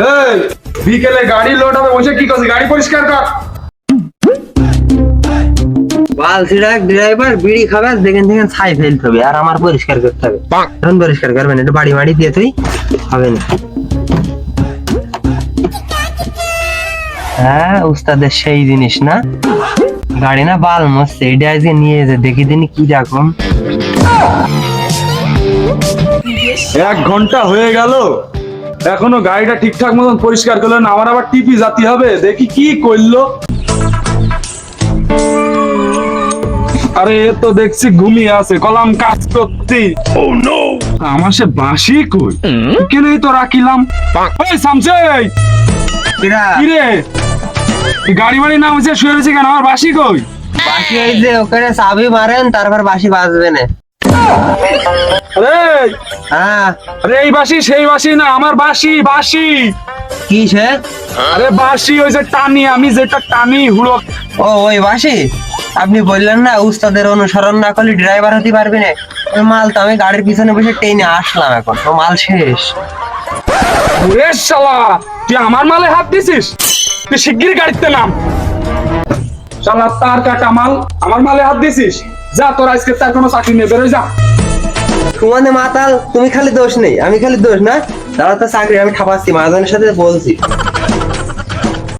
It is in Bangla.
এই বিকেলে গাড়ি লোড হবে বসে কি করছিস? গাড়ি পরিষ্কার কর। ড্রাইভার বিড়ি খাবে দেখেন দেখেন ছাই ফেলতে হবে আর আমার পরিষ্কার করতে হবে। এখন পরিষ্কার করবেন বাড়ি বাড়ি দিয়ে তুই হবে না। হ্যাঁ উস্তাদের সেই জিনিস না? গাড়ি না বাল মরছে এটা আজকে নিয়ে যে দেখি দিন কি রকম। এক ঘণ্টা হয়ে গেল এখনও গাড়িটা ঠিকঠাক মতন পরিষ্কার করল না আমার আবার টিপি জাতি হবে? দেখি কি করল। আরে এ তো দেখছি ঘুমিয়ে আছে কলাম কাজ করতে। আমার সে বাসি কই? কেন তো রাখিলাম। ওই সামসে কিরা? কি রে গাড়ি বাড়ি নাম হচ্ছে শুয়ে রয়েছে কেন? আমার বাসি কই? বাসি এই যে ওখানে চাবি মারেন তারপর বাসি বাজবে না। আরে হ্যাঁ। আরে এই বাসি সেই বাসি না আমার বাসি বাসি কি সে? আরে বাসি ওই যে টানি আমি যেটা টানি হুড়ো। ও ওই বাসি আপনি বললেন না উস্তাদের অনুসরণ না করলে ড্রাইভার হতে পারবি না। ওই মাল তো আমি গাড়ির পিছনে বসে টেনে আসলাম এখন তো মাল শেষ। ওরে শালা তুই আমার মালে হাত দিছিস? তুই শিগগির গাড়িতে নাম। শালা তার কাটা মাল আমার মালে হাত দিছিস? যা তোর আজকে তার কোনো চাকরি নেই বেরোয় যা। তোমাদের মাতাল, তুমি খালি দোষ নেই, আমি খালি দোষ না। তারা তো, চাকরি আমি খাপাচ্ছি মাঝে সাথে বলছি।